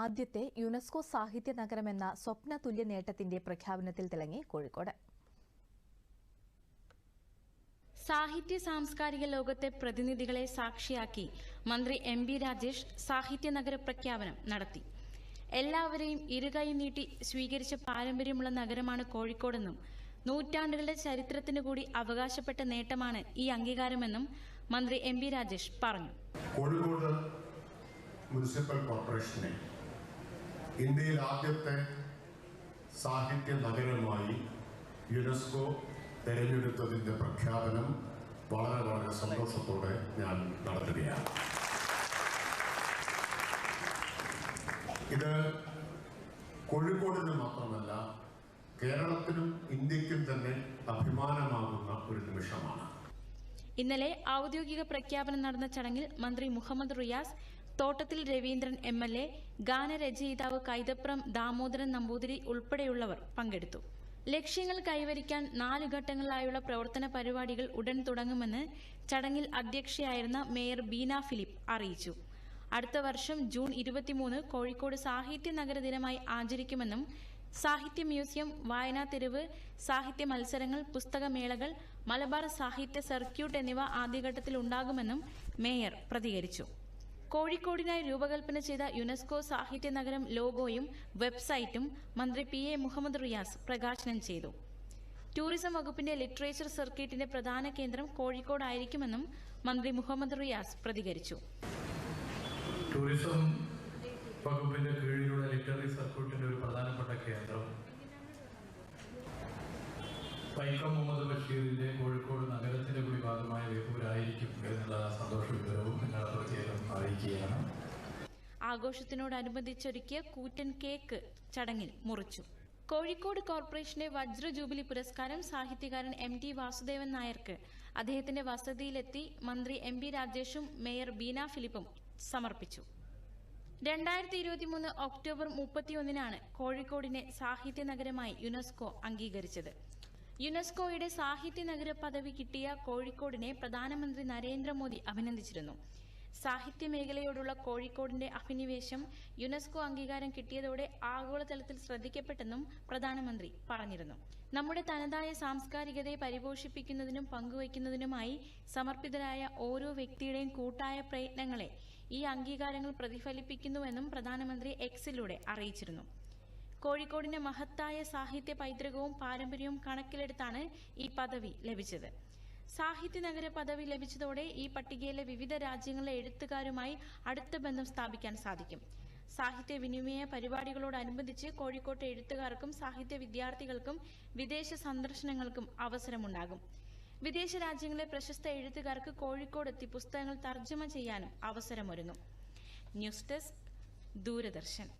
ആദ്യത്തെ യുനെസ്കോ സാഹിത്യ നഗരമെന്ന സ്വപ്ന തുല്യ നേട്ടത്തിന്റെ പ്രഖ്യാപനത്തിൽ തിളങ്ങി കോഴിക്കോട്. സാഹിത്യ സാംസ്കാരിക ലോകത്തെ പ്രതിനിധികളെ സാക്ഷിയാക്കി മന്ത്രി എം ബി രാജേഷ് സാഹിത്യ നഗര പ്രഖ്യാപനം നടത്തി. എല്ലാവരെയും ഇരുകൈ നീട്ടി സ്വീകരിച്ച പാരമ്പര്യമുള്ള നഗരമാണ് കോഴിക്കോടെന്നും നൂറ്റാണ്ടുകളുടെ ചരിത്രത്തിന് കൂടി അവകാശപ്പെട്ട നേട്ടമാണ് ഈ അംഗീകാരമെന്നും മന്ത്രി എം ബി രാജേഷ് പറഞ്ഞു. കോഴിക്കോട് മുനിസിപ്പൽ കോർപ്പറേഷനെ ഇന്ത്യയിൽ ആദ്യത്തെ സാഹിത്യ നഗരമായി യുനെസ്കോ തെരഞ്ഞെടുത്തതിന്റെ പ്രഖ്യാപനം വളരെ വളരെ സന്തോഷത്തോടെ ഞാൻ നടത്തുകയാണ്. ഇത് കോഴിക്കോടിന് മാത്രമല്ല കേരളത്തിനും ഇന്ത്യക്കും തന്നെ അഭിമാനമാകുന്ന ഒരു നിമിഷമാണ്. ഇന്നലെ ഔദ്യോഗിക പ്രഖ്യാപനം നടന്ന ചടങ്ങിൽ മന്ത്രി Muhammad Riyas Thottathil Raveendran M L A ഗാനരചയിതാവ് കൈതപ്രം ദാമോദരൻ നമ്പൂതിരി ഉൾപ്പെടെയുള്ളവർ പങ്കെടുത്തു. ലക്ഷ്യങ്ങൾ കൈവരിക്കാൻ നാല് ഘട്ടങ്ങളിലായുള്ള പ്രവർത്തന പരിപാടികൾ ഉടൻ തുടങ്ങുമെന്ന് ചടങ്ങിൽ അധ്യക്ഷയായിരുന്ന മേയർ ബീന ഫിലിപ്പ് അറിയിച്ചു. അടുത്ത വർഷം ജൂൺ ഇരുപത്തിമൂന്ന് കോഴിക്കോട് സാഹിത്യ നഗര ദിനമായി ആചരിക്കുമെന്നും സാഹിത്യ മ്യൂസിയം വായനാ തെരുവ് സാഹിത്യ മത്സരങ്ങൾ പുസ്തകമേളകൾ മലബാർ സാഹിത്യ സർക്യൂട്ട് എന്നിവ ആദ്യഘട്ടത്തിൽ ഉണ്ടാകുമെന്നും മേയർ പ്രതികരിച്ചു. കോഴിക്കോടിനായി രൂപകൽപ്പന ചെയ്ത യുനെസ്കോ സാഹിത്യ നഗരം ലോഗോയും വെബ്സൈറ്റും മന്ത്രി പി എ മുഹമ്മദ് റിയാസ് പ്രകാശനം ചെയ്തു. ടൂറിസം വകുപ്പിന്റെ ലിറ്ററേച്ചർ സർക്യൂട്ടിന്റെ പ്രധാന കേന്ദ്രം കോഴിക്കോടായിരിക്കുമെന്നും മന്ത്രി മുഹമ്മദ് റിയാസ് പ്രതികരിച്ചു. ടൂറിസം വകുപ്പിന്റെ കീഴിലുള്ള ലിറ്റററി സർക്യൂട്ടിന്റെ ഒരു പ്രധാനപ്പെട്ട കേന്ദ്രം വൈക്കം മുഹമ്മദ് ബഷീറിന്റെ കോഴിക്കോട് നഗരത്തിന്റെ കൂടി ഭാഗമായ വേപ്പൂരായിരിക്കും എന്നുള്ള സന്തോഷ വിവരവും പ്രത്യേകം അറിയിക്കുകയാണ് ആഘോഷത്തിനോടനുബന്ധിച്ചൊരുക്കിയ കൂറ്റൻ കേക്ക് ചടങ്ങിൽ മുറിച്ചു. കോഴിക്കോട് കോർപ്പറേഷന്റെ വജ്ര ജൂബിലി പുരസ്കാരം സാഹിത്യകാരൻ എം ടി വാസുദേവൻ നായർക്ക് അദ്ദേഹത്തിന്റെ വസതിയിലെത്തി മന്ത്രി എം പി രാജേഷും മേയർ ബീന ഫിലിപ്പും സമർപ്പിച്ചു. രണ്ടായിരത്തി ഇരുപത്തിമൂന്ന് ഒക്ടോബർ മുപ്പത്തിയൊന്നിനാണ് കോഴിക്കോടിനെ സാഹിത്യ നഗരമായി യുനെസ്കോ അംഗീകരിച്ചത്. യുനെസ്കോയുടെ സാഹിത്യ നഗര പദവി കിട്ടിയ കോഴിക്കോടിനെ പ്രധാനമന്ത്രി നരേന്ദ്രമോദി അഭിനന്ദിച്ചിരുന്നു. സാഹിത്യ മേഖലയോടുള്ള കോഴിക്കോടിന്റെ അഭിനിവേശം യുനെസ്കോ അംഗീകാരം കിട്ടിയതോടെ ആഗോളതലത്തിൽ ശ്രദ്ധിക്കപ്പെട്ടെന്നും പ്രധാനമന്ത്രി പറഞ്ഞിരുന്നു. നമ്മുടെ തനതായ സാംസ്കാരികതയെ പരിപോഷിപ്പിക്കുന്നതിനും പങ്കുവയ്ക്കുന്നതിനുമായി സമർപ്പിതരായ ഓരോ വ്യക്തിയുടെയും കൂട്ടായ പ്രയത്നങ്ങളെ ഈ അംഗീകാരങ്ങൾ പ്രതിഫലിപ്പിക്കുന്നുവെന്നും പ്രധാനമന്ത്രി എക്സിലൂടെ അറിയിച്ചിരുന്നു. കോഴിക്കോടിന്റെ മഹത്തായ സാഹിത്യ പൈതൃകവും പാരമ്പര്യവും കണക്കിലെടുത്താണ് ഈ പദവി ലഭിച്ചത്. സാഹിത്യ നഗര പദവി ലഭിച്ചതോടെ ഈ പട്ടികയിലെ വിവിധ രാജ്യങ്ങളിലെ എഴുത്തുകാരുമായി അടുത്ത ബന്ധം സ്ഥാപിക്കാൻ സാധിക്കും. സാഹിത്യ വിനിമയ പരിപാടികളോടനുബന്ധിച്ച് കോഴിക്കോട്ടെ എഴുത്തുകാർക്കും സാഹിത്യ വിദ്യാർത്ഥികൾക്കും വിദേശ സന്ദർശനങ്ങൾക്കും അവസരമുണ്ടാകും. വിദേശ രാജ്യങ്ങളിലെ പ്രശസ്ത എഴുത്തുകാർക്ക് കോഴിക്കോടെത്തി പുസ്തകങ്ങൾ തർജമ ചെയ്യാനും അവസരമൊരുങ്ങും. News desk Doordarshan.